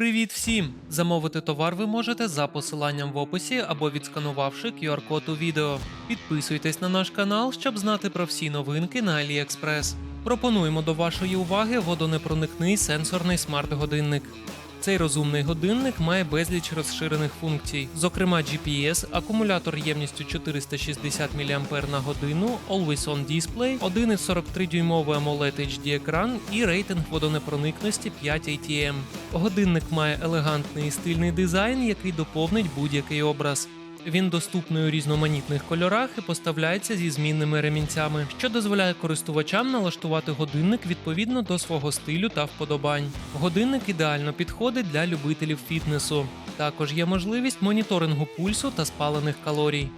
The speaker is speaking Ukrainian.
Привіт всім! Замовити товар ви можете за посиланням в описі або відсканувавши QR-код у відео. Підписуйтесь на наш канал, щоб знати про всі новинки на AliExpress. Пропонуємо до вашої уваги водонепроникний сенсорний смарт-годинник. Цей розумний годинник має безліч розширених функцій, зокрема GPS, акумулятор ємністю 460 мАч на годину, Always On Display, 1,43 дюймовий AMOLED HD екран і рейтинг водонепроникності 5 ATM. Годинник має елегантний і стильний дизайн, який доповнить будь-який образ. Він доступний у різноманітних кольорах і поставляється зі змінними ремінцями, що дозволяє користувачам налаштувати годинник відповідно до свого стилю та вподобань. Годинник ідеально підходить для любителів фітнесу. Також є можливість моніторингу пульсу та спалених калорій.